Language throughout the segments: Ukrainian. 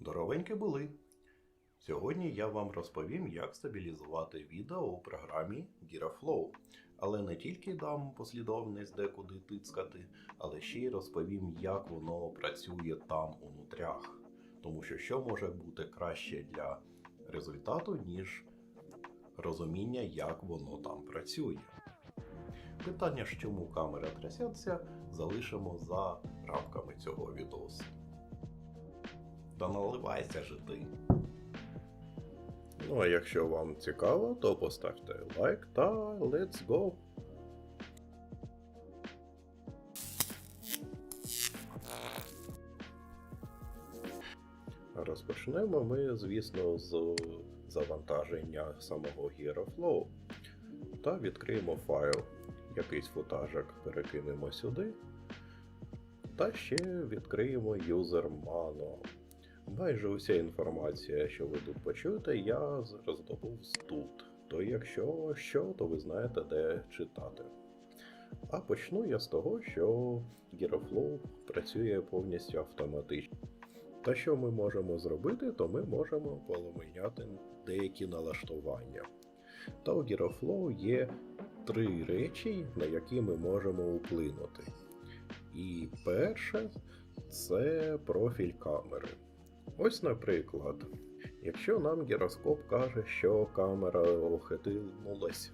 Здоровенькі були! Сьогодні я вам розповім, як стабілізувати відео у програмі GiraFlow. Але не тільки дам послідовність, де куди тицькати, але ще й розповім, як воно працює там унутрях. Тому що що може бути краще для результату, ніж розуміння, як воно там працює. Питання, чому камера трясеться, залишимо за рамками цього відосу. Та наливайся же ти. Ну а якщо вам цікаво, то поставте лайк та let's go! Розпочнемо ми, звісно, з завантаження самого GeroFlow та відкриємо файл. Якийсь футажик перекинемо сюди. Та ще відкриємо user manual. Майже уся інформація, що ви тут почуєте, я роздобув тут. То якщо що, то ви знаєте, де читати. А почну я з того, що GeroFlow працює повністю автоматично. Та що ми можемо зробити, то ми можемо поміняти деякі налаштування. Та у GeroFlow є три речі, на які ми можемо вплинути. І перше це профіль камери. Ось, наприклад, якщо нам гіроскоп каже, що камера охитнулась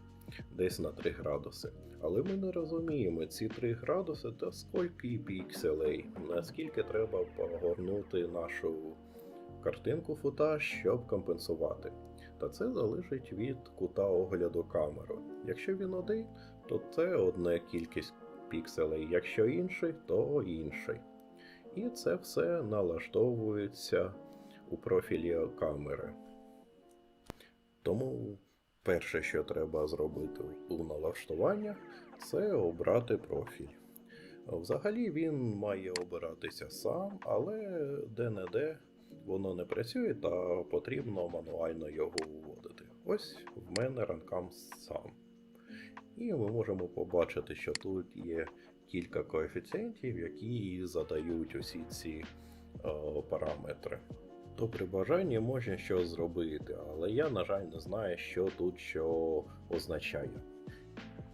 десь на 3 градуси, але ми не розуміємо, ці 3 градуси та скільки пікселей, наскільки треба погорнути нашу картинку футаж, щоб компенсувати. Та це залежить від кута огляду камери. Якщо він один, то це одна кількість пікселей, якщо інший, то інший. І це все налаштовується у профілі камери. Тому перше, що треба зробити у налаштуваннях, це обрати профіль. Взагалі він має обиратися сам, але де-не-де воно не працює та потрібно мануально його вводити. Ось в мене ранкам сам. І ми можемо побачити, що тут є кілька коефіцієнтів, які задають усі ці е, параметри. То при бажанні можна щось зробити, але я, на жаль, не знаю, що тут що означає.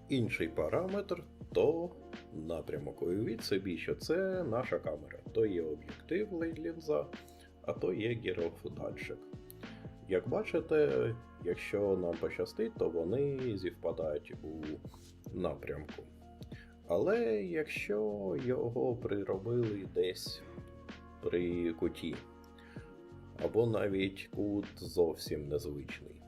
Інший параметр то напрямок. Уявіть собі, що це наша камера, то є об'єктив лінза, а то є гірофудальщик. Як бачите, якщо нам пощастить, то вони зівпадають у напрямку. Але якщо його приробили десь при куті, або навіть кут зовсім незвичний,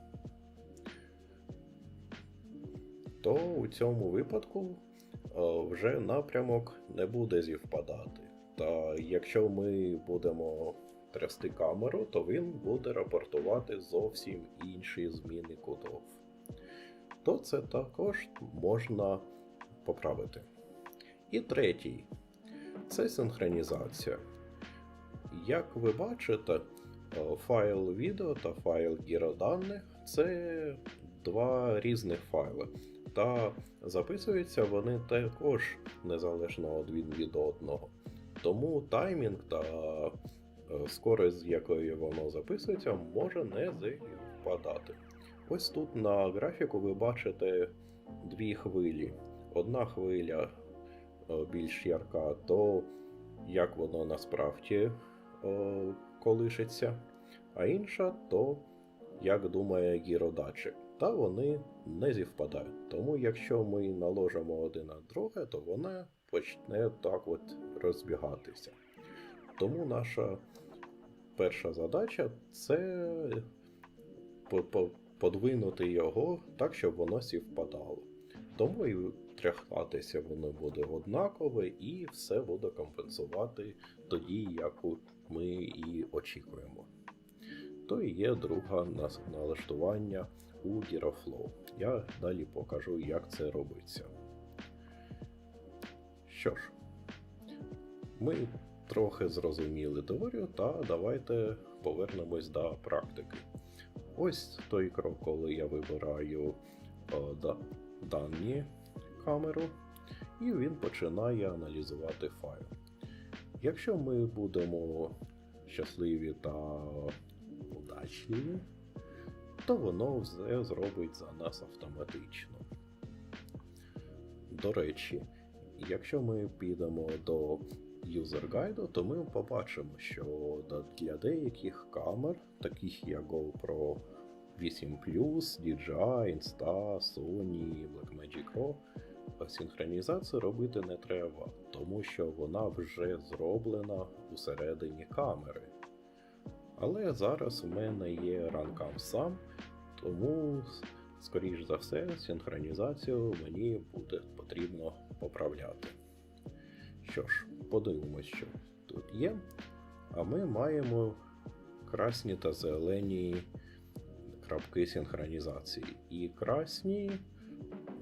то у цьому випадку е, вже напрямок не буде зівпадати. Та якщо ми будемо трясти камеру, то він буде рапортувати зовсім інші зміни кутов. То це також можна поправити. І третій це синхронізація. Як ви бачите, е, файл відео та файл гіроданих це два різних файли. Та записуються вони також незалежно один від одного. Тому таймінг та е, скорость, з якою воно записується, може не співпадати. Ось тут на графіку ви бачите дві хвилі. Одна хвиля е, більш ярка, то як воно насправді е, колишиться, а інша то як думає гіродатчик. Та вони не зівпадають. Тому якщо ми наложимо один на друге, то вона почне так от розбігатися. Тому наша перша задача це по- по- подвинути його так, щоб воно співпадало. Тому і тряхатися воно буде однакове і все буде компенсувати тоді, як ми і очікуємо. То і є друге налаштування у GiraFlow. Я далі покажу, як це робиться. Що ж, ми трохи зрозуміли теорію, та давайте повернемось до практики. Ось той крок, коли я вибираю е, да- дані камеру, і він починає аналізувати файл. Якщо ми будемо щасливі та удачливі, то воно все зробить за нас автоматично. До речі, якщо ми підемо до юзер гайду, то ми побачимо, що для деяких камер, таких як GoPro 8 DJI, Insta, Sony, Blackmagic Pro, синхронізацію робити не треба, тому що вона вже зроблена усередині камери. Але зараз у мене є ранкам сам, тому, скоріш за все, синхронізацію мені буде потрібно поправляти. Що ж, подивимось, що тут є. А ми маємо красні та зелені крапки синхронізації. І красні,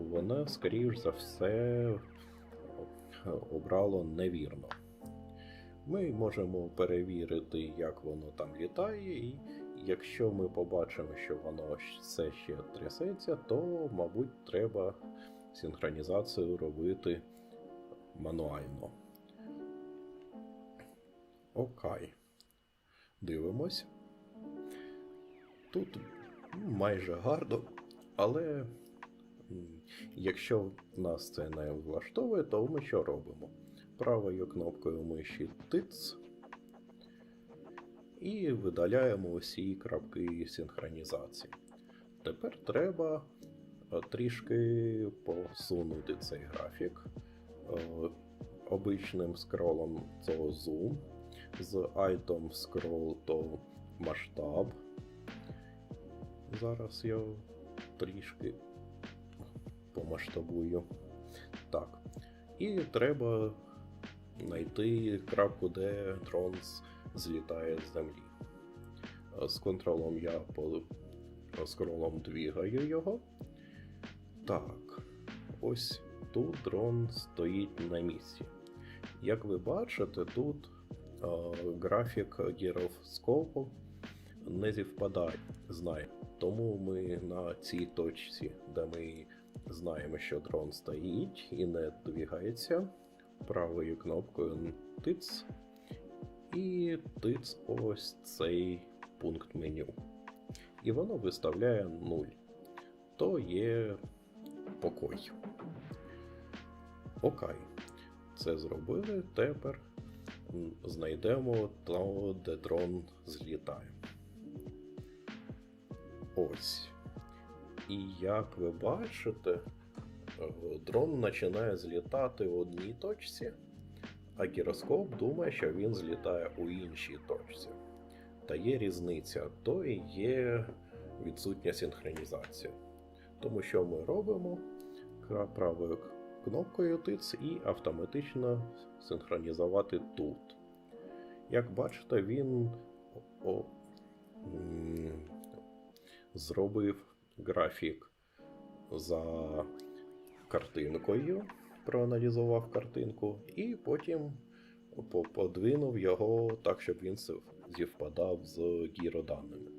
вона, скоріш за все, обрало невірно. Ми можемо перевірити, як воно там літає, і якщо ми побачимо, що воно все ще трясеться, то, мабуть, треба синхронізацію робити мануально. Окей. Дивимось. Тут майже гарно, але якщо нас це не влаштовує, то ми що робимо? Правою кнопкою миші тиц і видаляємо усі крапки синхронізації. Тепер треба трішки посунути цей графік обичним скролом це зум, з item scroll то масштаб. Зараз я трішки помасштабую. Так. І треба знайти крапку, де дрон злітає з землі. З контролем я по скролом двігаю його. Так, ось тут дрон стоїть на місці. Як ви бачите, тут е, графік гіроскопу не зівпадає з. Тому ми на цій точці, де ми знаємо, що дрон стоїть і не двигається, правою кнопкою тиц, і тиц ось цей пункт меню. І воно виставляє 0. То є покой. Окей. Це зробили. Тепер знайдемо того, де дрон злітає. Ось. І як ви бачите, дрон починає злітати в одній точці, а гіроскоп думає, що він злітає у іншій точці. Та є різниця, то і є відсутня синхронізація. Тому що ми робимо правою кнопкою тиц і автоматично синхронізувати тут. Як бачите, він о, зробив графік за картинкою, проаналізував картинку, і потім подвинув його так, щоб він зівпадав з гіроданими.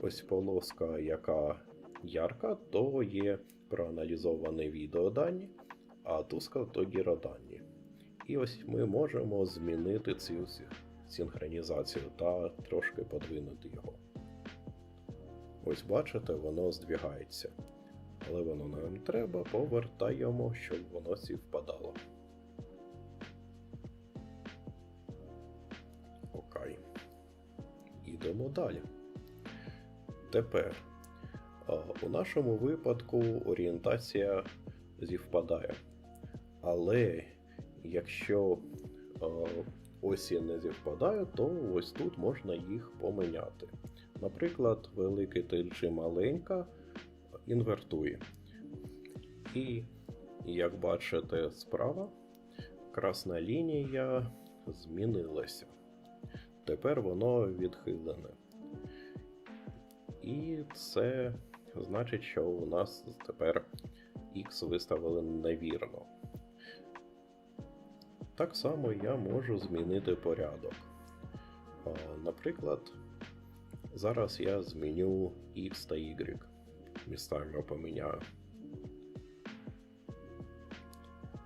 Ось полоска, яка ярка, то є проаналізовані відеодані, а туска то гіродані. І ось ми можемо змінити цю синхронізацію та трошки подвинути його. Ось бачите, воно здвігається. Але воно нам треба, повертаємо, щоб воно співпадало. Окей. Ідемо далі. Тепер у нашому випадку орієнтація зівпадає. Але якщо осі не зівпадають, то ось тут можна їх поміняти. Наприклад, великий тиль чи маленька інвертує. І, як бачите, справа красна лінія змінилася. Тепер воно відхилене. І це значить, що у нас тепер X виставили невірно. Так само я можу змінити порядок. Наприклад, зараз я зміню X та Y. Містами поміняю.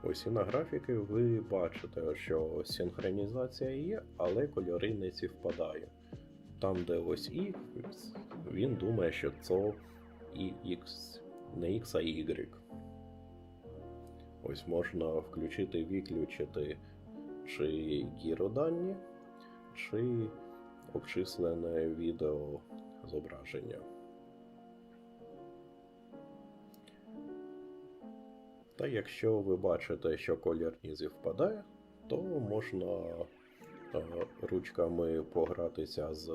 Ось і на графіки ви бачите, що синхронізація є, але кольори не співпадають. Там, де ось X, він думає, що це і X, не X, а Y. Ось можна включити, виключити чи гіродані, чи обчислене відео зображення. Та якщо ви бачите, що колір не зівпадає, то можна е, ручками погратися з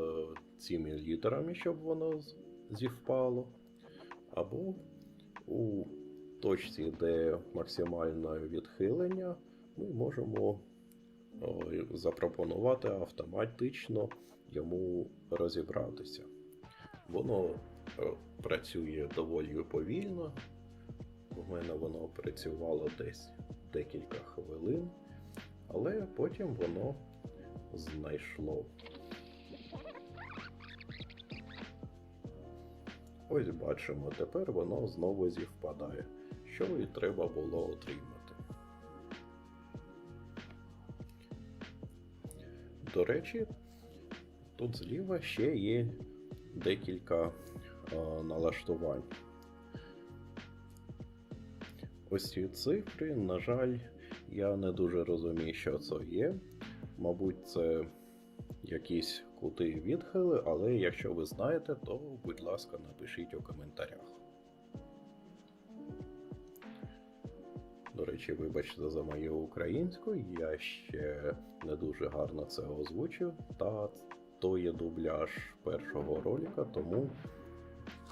цими літерами, щоб воно зівпало. Або у точці, де максимальне відхилення, ми можемо е, запропонувати автоматично йому розібратися. Воно е, працює доволі повільно. У мене воно працювало десь декілька хвилин, але потім воно знайшло. Ось бачимо, тепер воно знову зівпадає, що і треба було отримати. До речі, тут зліва ще є декілька е, налаштувань. Ось ці цифри, на жаль, я не дуже розумію, що це є. Мабуть, це якісь кути відхили, але якщо ви знаєте, то будь ласка, напишіть у коментарях. До речі, вибачте за мою українську, я ще не дуже гарно це озвучив, та то є дубляж першого ролика, тому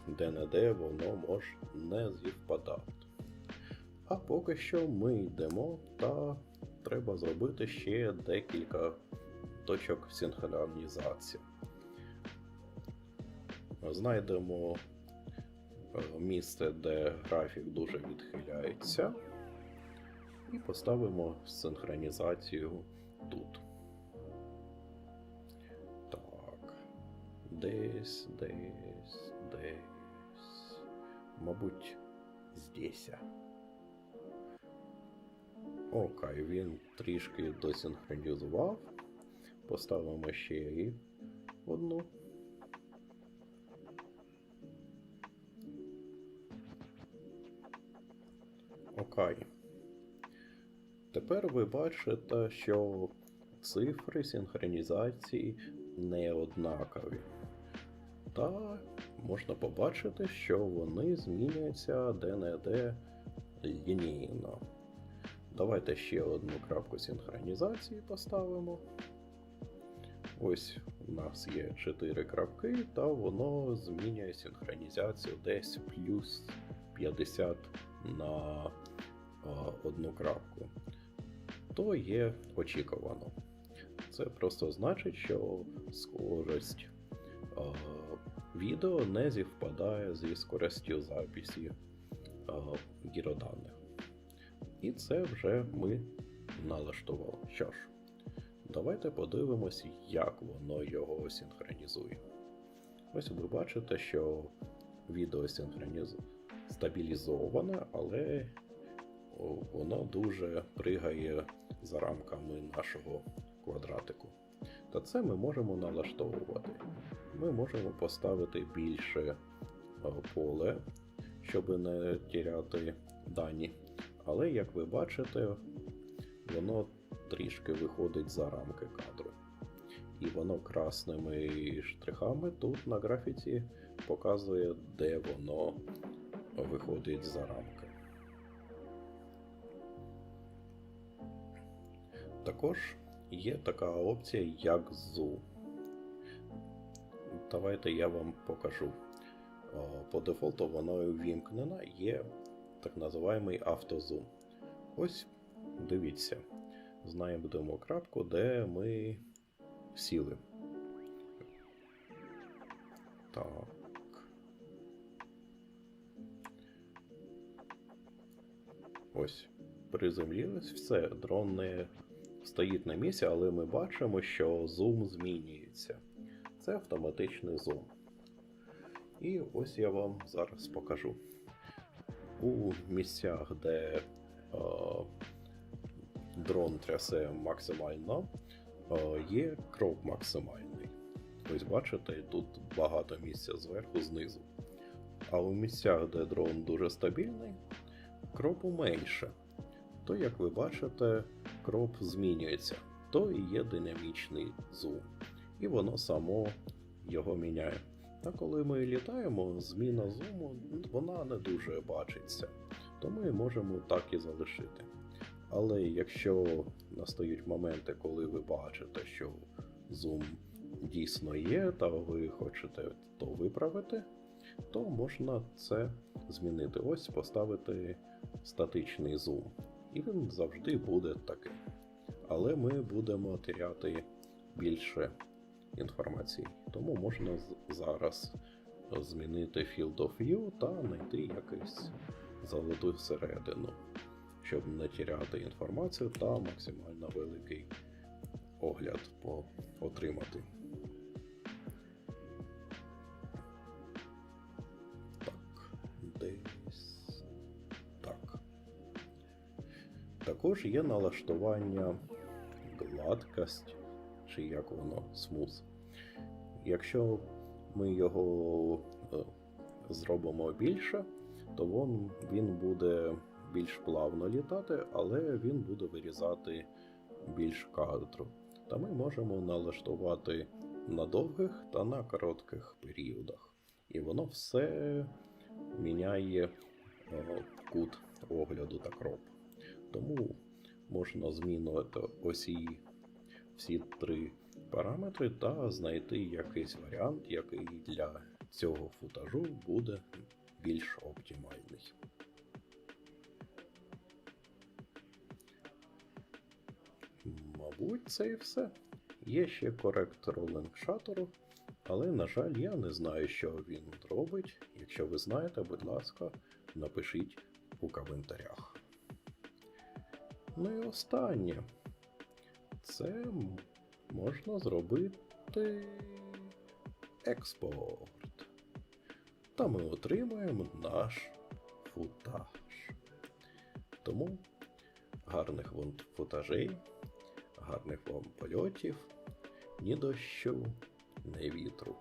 де-не-де воно може не зівпадати. А поки що ми йдемо та треба зробити ще декілька точок синхронізації. Знайдемо е, місце, де графік дуже відхиляється, і поставимо синхронізацію тут. Десь, десь, десь. Мабуть, здесь. Окей, він трішки досинхронізував. Поставимо ще і одну. Окей. Тепер ви бачите, що цифри синхронізації не однакові. Та можна побачити, що вони змінюються де-не-де лінійно. Давайте ще одну крапку синхронізації поставимо. Ось у нас є 4 крапки, та воно змінює синхронізацію десь плюс 50 на а, одну крапку. То є очікувано. Це просто значить, що скорость а, відео не зівпадає зі скоростю записі гіроданих. І це вже ми налаштували. Що ж, давайте подивимось, як воно його синхронізує. Ось ви бачите, що відео синхроніз... стабілізоване, але воно дуже пригає за рамками нашого квадратику. Та це ми можемо налаштовувати. Ми можемо поставити більше поле, щоб не тіряти дані. Але, як ви бачите, воно трішки виходить за рамки кадру. І воно красними штрихами тут на графіці показує, де воно виходить за рамки. Також є така опція, як Zoom. Давайте я вам покажу. По дефолту воно увімкнено, є так називаємий автозум. Ось дивіться, знайдемо крапку, де ми сіли. Так. Ось, приземлились, все, дрон не стоїть на місці, але ми бачимо, що зум змінюється. Це автоматичний зум. І ось я вам зараз покажу. У місцях, де е, дрон трясе максимально, е, є кроп максимальний. Ось бачите, тут багато місця зверху, знизу. А у місцях, де дрон дуже стабільний, кропу менше. То, як ви бачите, кроп змінюється, то і є динамічний зум. І воно само його міняє. А коли ми літаємо, зміна зуму вона не дуже бачиться, то ми можемо так і залишити. Але якщо настають моменти, коли ви бачите, що зум дійсно є, та ви хочете то виправити, то можна це змінити. Ось поставити статичний зум. І він завжди буде таким. Але ми будемо теряти більше інформації. Тому можна зараз змінити Field of View та знайти якусь золоту середину, щоб не теряти інформацію та максимально великий огляд отримати. Також є налаштування гладкость, чи як воно, смуз. Якщо ми його е, зробимо більше, то він буде більш плавно літати, але він буде вирізати більш кадру. Та ми можемо налаштувати на довгих та на коротких періодах. І воно все міняє е, кут огляду та кроп. Тому можна змінити осі всі три параметри та знайти якийсь варіант, який для цього футажу буде більш оптимальний. Мабуть, це і все. Є ще коректор лингшатору, але, на жаль, я не знаю, що він робить. Якщо ви знаєте, будь ласка, напишіть у коментарях. Ну і останнє. Це можна зробити експорт. Та ми отримуємо наш футаж. Тому гарних вам футажей, гарних вам польотів, ні дощу, ні вітру.